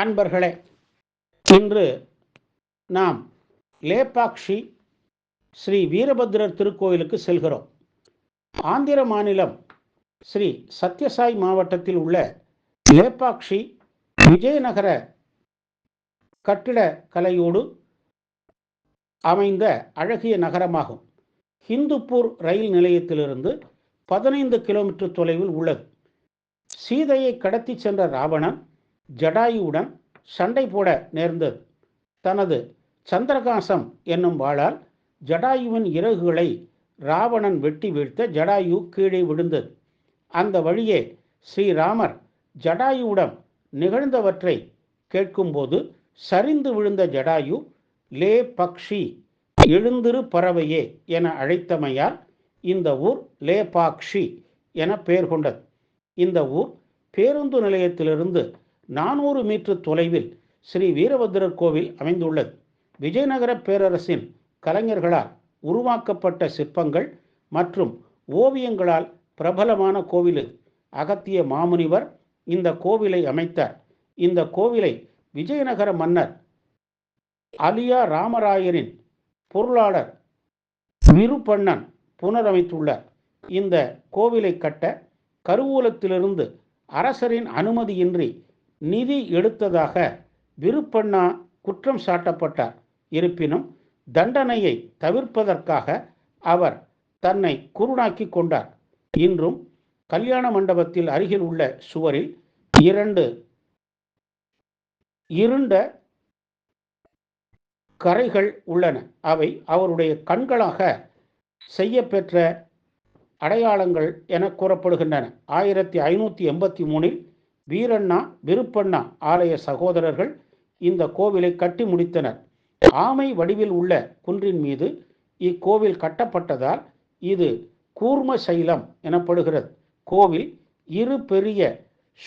அன்பர்களே இன்று நாம் லேபாக்ஷி ஸ்ரீ வீரபத்ரர் திருக்கோயிலுக்கு செல்கிறோம். ஆந்திர மாநிலம் ஸ்ரீ சத்யசாய் மாவட்டத்தில் உள்ள லேபாக்ஷி விஜயநகர கட்டிட கலையோடு அமைந்த அழகிய நகரமாகும். ஹிந்துப்பூர் ரயில் நிலையத்திலிருந்து பதினைந்து கிலோமீட்டர் தொலைவில் உள்ளது. சீதையை கடத்தி சென்ற ராவணன் ஜடாயுவுடன் சண்டை போட நேர்ந்தது. தனது சந்திரகாசம் என்னும் வாளால் ஜடாயுவின் இறகுகளை ராவணன் வெட்டி வீழ்த்த ஜடாயு கீழே விழுந்தது. அந்த வழியே ஸ்ரீராமர் ஜடாயுவிடம் நிகழ்ந்தவற்றை கேட்கும்போது சரிந்து விழுந்த ஜடாயு லே பக்ஷி எழுந்திரு பறவையே என அழைத்தமையால் இந்த ஊர் லேபாக்ஷி என பெயர் கொண்டது. இந்த ஊர் பேருந்து நிலையத்திலிருந்து நானூறு மீட்டர் தொலைவில் ஸ்ரீ வீரபத்திரர் கோவில் அமைந்துள்ளது. விஜயநகர பேரரசின் கலைஞர்களால் உருவாக்கப்பட்ட சிற்பங்கள் மற்றும் ஓவியங்களால் பிரபலமான கோவில் அகத்திய மாமுனிவர் இந்த கோவிலை அமைத்தார். இந்த கோவிலை விஜயநகர மன்னர் அலியா ராமராயரின் பொருளாளர் விருப்பண்ணன் புனரமைத்துள்ளார். இந்த கோவிலை கட்ட கருவூலத்திலிருந்து அரசரின் அனுமதியின்றி நிதி எடுத்ததாக விருப்பண்ணா குற்றம் சாட்டப்பட்டார் இருப்பினும் தண்டனையை தவிர்ப்பதற்காக அவர் தன்னை குருடாக்கி கொண்டார். இன்றும் கல்யாண மண்டபத்தில் அருகில் உள்ள சுவரில் இரண்டு இருண்ட கரைகள் உள்ளன. அவை அவருடைய கண்களாக செய்யப்பெற்ற அடையாளங்கள் என கூறப்படுகின்றன. ஆயிரத்தி ஐநூற்றி எண்பத்தி மூணில் வீரண்ணா விருப்பண்ணா ஆலய சகோதரர்கள் இந்த கோவிலை கட்டி முடித்தனர். ஆமை வடிவில் உள்ள குன்றின் மீது இக்கோவில் கட்டப்பட்டதால் இது கூர்ம சைலம் எனப்படுகிறது. கோவில் இரு பெரிய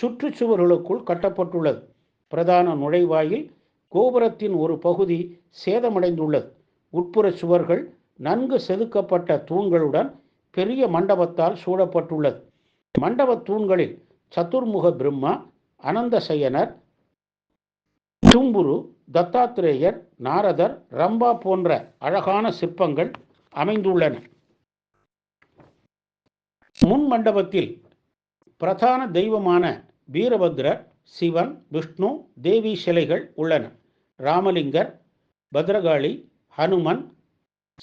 சுற்றுச்சுவர்களுக்குள் கட்டப்பட்டுள்ளது. பிரதான நுழைவாயில் கோபுரத்தின் ஒரு பகுதி சேதமடைந்துள்ளது. உட்புற சுவர்கள் நன்கு செதுக்கப்பட்ட தூண்களுடன் பெரிய மண்டபத்தால் சூழப்பட்டுள்ளது. மண்டப தூண்களில் சதுர்முக பிரம்மா அனந்தசயனர் தும்புரு தத்தாத்திரேயர் நாரதர் ரம்பா போன்ற அழகான சிற்பங்கள் அமைந்துள்ளன. முன் மண்டபத்தில் பிரதான தெய்வமான வீரபத்ரர் சிவன் விஷ்ணு தேவி சிலைகள் உள்ளன. ராமலிங்கர் பத்ரகாளி ஹனுமன்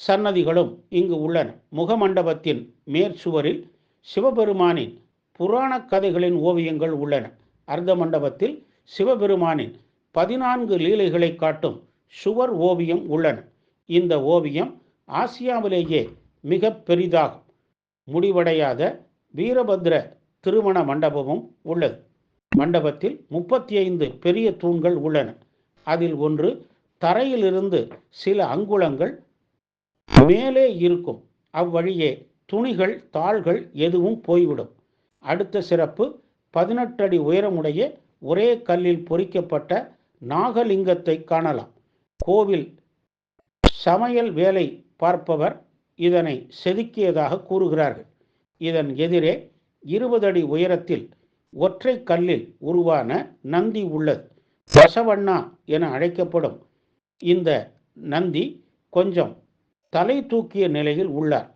சன்னதிகளும் இங்கு உள்ளன. முகமண்டபத்தின் மேற்சுவரில் சிவபெருமானின் புராண கதைகளின் ஓவியங்கள் உள்ளன. அர்த்த மண்டபத்தில் சிவபெருமானின் பதினான்கு லீலைகளை காட்டும் சுவர் ஓவியம் உள்ளன. இந்த ஓவியம் ஆசியாவிலேயே மிக பெரிதாகும். முடிவடையாத வீரபத்ர திருமண மண்டபமும் உள்ளது. மண்டபத்தில் முப்பத்தி ஐந்து பெரிய தூண்கள் உள்ளன. அதில் ஒன்று தரையிலிருந்து சில அங்குலங்கள் மேலே இருக்கும். அவ்வழியே துணிகள் தாள்கள் எதுவும் போய்விடும். அடுத்த சிறப்பு பதினெட்டு அடி உயரமுடைய ஒரே கல்லில் பொறிக்கப்பட்ட நாகலிங்கத்தை காணலாம். கோவில் சமையல் வேலை பார்ப்பவர் இதனை செதுக்கியதாக கூறுகிறார்கள். இதன் எதிரே இருபது அடி உயரத்தில் ஒற்றை கல்லில் உருவான நந்தி உள்ளது. பசவண்ணா என அழைக்கப்படும் இந்த நந்தி கொஞ்சம் தலை தூக்கிய நிலையில் உள்ளார்.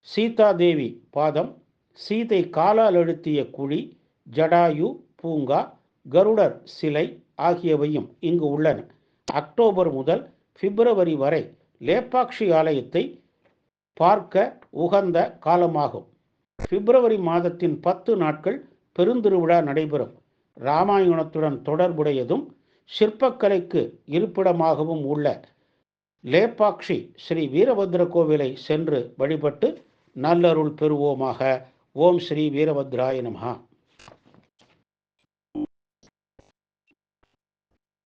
சீதாதேவி பாதம் சீதை காலால் அழுத்திய குழி ஜடாயு பூங்கா கருடர் சிலை ஆகியவையும் இங்கு உள்ளன. அக்டோபர் முதல் பிப்ரவரி வரை லேப்பாக்ஷி ஆலயத்தை பார்க்க உகந்த காலமாகும். பிப்ரவரி மாதத்தின் பத்து நாட்கள் பெருந்திருவிழா நடைபெறும். இராமாயணத்துடன் தொடர்புடையதும் சிற்பக்கலைக்கு இருப்பிடமாகவும் உள்ள லேப்பாக்ஷி ஸ்ரீ வீரபத்ர கோவிலை சென்று வழிபட்டு நல்லருள் பெறுவோமாக. ఓం శ్రీ వీరభద్రాయ నమ.